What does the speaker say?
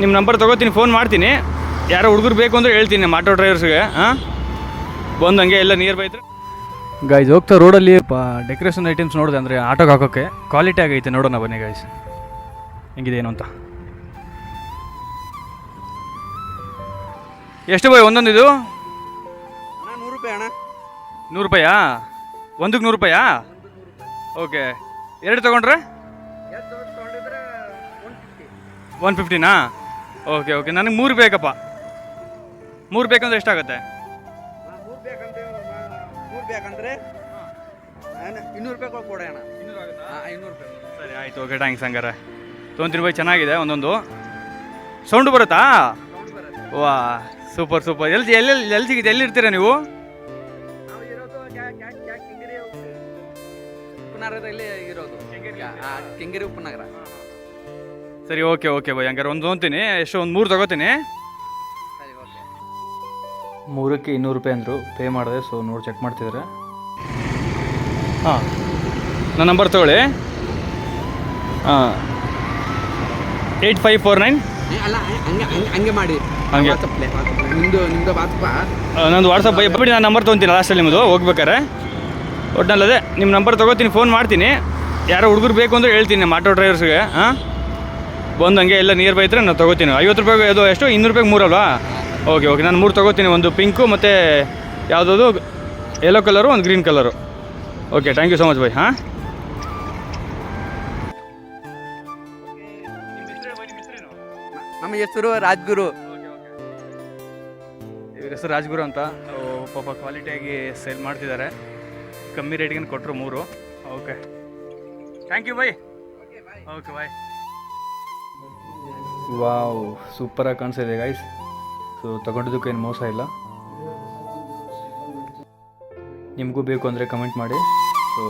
ನಿಮ್ಮ number ತೊಗೋತೀನಿ phone ಮಾಡ್ತೀನಿ. ಯಾರೋ ಹುಡುಗರು ಬೇಕು ಅಂದರೆ ಹೇಳ್ತೀನಿ ನಮ್ಮ ಆಟೋ ಡ್ರೈವರ್ಸ್ಗೆ ಹಾಂ? ಬಂದು ಹಂಗೆ ಎಲ್ಲ ನಿಯರ್ ಬೈ ಇದ್ರೆ. ಗೈಸ್ ಹೋಗ್ತಾ ರೋಡಲ್ಲಿ ಡೆಕೋರೇಷನ್ ಐಟಮ್ಸ್ ನೋಡಿದೆ ಅಂದರೆ ಆಟೋಗೆ ಹಾಕೋಕ್ಕೆ ಕ್ವಾಲಿಟಿ ಆಗೈತೆ ನೋಡೋಣ ಬನ್ನಿ ಗಾಯ್ಸ್ ಹೆಂಗಿದೆ ಏನು ಅಂತ. ಎಷ್ಟು ಬಾಯ್ ಒಂದೊಂದು ಇದು? ಅಣ್ಣ ನೂರು ರೂಪಾಯಿ ಅಣ್ಣ. ನೂರು ರೂಪಾಯಾ? ಒಂದಕ್ಕೆ ನೂರು ರೂಪಾಯಾ? ಓಕೆ. ಎರಡು ತೊಗೊಂಡ್ರೆ? ಒನ್ ಫಿಫ್ಟಿನಾ ಓಕೆ ಓಕೆ. ನನಗೆ ಮೂರು ಬೇಕಪ್ಪ. ಮೂರು ಬೇಕಂದ್ರೆ ಎಷ್ಟಾಗುತ್ತೆ? ಮೂರು ಬೇಕಂದ್ರೆ ಮೂರು ಬೇಕಂದ್ರೆ ಇನ್ನೂರು ರೂಪಾಯಿ ಕೊಡು ಕೊಡಿ ಅಣ್ಣ ಹಾಂ ಐನೂರು ರೂಪಾಯಿ. ಸರಿ ಆಯಿತು. ಓಕೆ ಟ್ಯಾಂಕ್ಸ್ ಹಂಗಾರೆ. ತೊಗೊಂತೀನಿ ಬೈ ಚೆನ್ನಾಗಿದೆ ಒಂದೊಂದು. ಸೌಂಡು ಬರುತ್ತಾ? ಸೌಂಡ್ ಬರುತ್ತೆ. ವಾ ಸೂಪರ್ ಸೂಪರ್. ಎಲ್ಲಿ ಎಲ್ಲೆಲ್ಲಿ ಎಲ್ಲಿ ಸಿಗುತ್ತೆ? ಎಲ್ಲಿ ಇರ್ತೀರಾ ನೀವು? ಉಪನಗರದಲ್ಲಿ ಇರೋದು ಕೆಂಗೇರಿ ಉಪನಗರ ಸರಿ ಓಕೆ ಓಕೆ ಬೈ ಹಂಗಾರೆ ಒಂದು ತೊಗೊತೀನಿ ಎಷ್ಟು ಒಂದು ಮೂರು ತಗೋತೀನಿ. ಸರಿ ಓಕೆ ಮೂರಕ್ಕೆ ಇನ್ನೂರು ರೂಪಾಯಿ ಅಂದರು. ಪೇ ಮಾಡಿದೆ ಸೊ ನೋಡಿ ಚೆಕ್ ಮಾಡ್ತಿದ್ರೆ. ಹಾಂ. ನನ್ನ ನಂಬರ್ ತೊಗೊಳ್ಳಿ. ಹಾಂ. Eight five four nine. ಅಲ್ಲ ಹಂಗೆ ಹಂಗೆ ಹಂಗೆ ಮಾಡಿ. ಹಂಗೆ. ನಿಮ್ಮದು ನಿಮ್ಮದು ವಾಟ್ಸಪ್ಪ ನಂದು ವಾಟ್ಸಪ್ ಬೈ ಬಿಡಿ ನಾನು ನಂಬರ್ ತೊಗೊತೀನಿ ಲಾಸ್ಟಲ್ಲಿ ನಿಮ್ಮದು ಹೋಗ್ಬೇಕಾರೆ ಒಟ್ಟಿನಲ್ಲದೆ ನಿಮ್ಮ ನಂಬರ್ ತೊಗೋತೀನಿ ಫೋನ್ ಮಾಡ್ತೀನಿ. ಯಾರೋ ಹುಡುಗರು ಬೇಕು ಅಂದರೆ ಹೇಳ್ತೀನಿ ಮಾಟೋ ಆಟೋ ಡ್ರೈವರ್ಸ್ಗೆ ಹಾಂ? ಬಂದು ಹಂಗೆ ಎಲ್ಲ ನಿಯರ್ ಬೈ ಇದ್ರೆ ನಾನು ತೊಗೋತೀನಿ. ಐವತ್ತು ರೂಪಾಯಿಗೆ ಅದು ಎಷ್ಟು? ಇನ್ನೂರು ರೂಪಾಯಿಗೆ ಮೂರಲ್ವಾ ಓಕೆ ಓಕೆ ನಾನು ಮೂರು ತೊಗೋತೀನಿ. ಒಂದು ಪಿಂಕು ಮತ್ತು ಯಾವುದದು? ಯೆಲ್ಲೋ ಕಲರು ಒಂದು green colour okay thank you so much bye ಹಾಂ? ನಮ್ಮ ಹೆಸರು ರಾಜ್ಗುರು. ಇವ್ರ ಹೆಸರು ರಾಜ್ಗುರು ಅಂತ. ಪಾಪ ಕ್ವಾಲಿಟಿಯಾಗಿ ಸೇಲ್ ಮಾಡ್ತಿದ್ದಾರೆ. ಕಮ್ಮಿ ರೇಟಿಗೆ ಕೊಟ್ಟರು ಮೂರು. Okay thank you bye okay bye wow ಸೂಪರಾಗಿ ಕಾಣಿಸ್ತಿದೆ ಗೈಸ್ ಸೊ ತಗೊಂಡಿದ್ದಕ್ಕೇನು ಮೋಸ ಇಲ್ಲ. ನಿಮಗೂ ಬೇಕು ಅಂದರೆ ಕಮೆಂಟ್ ಮಾಡಿ. ಸೊ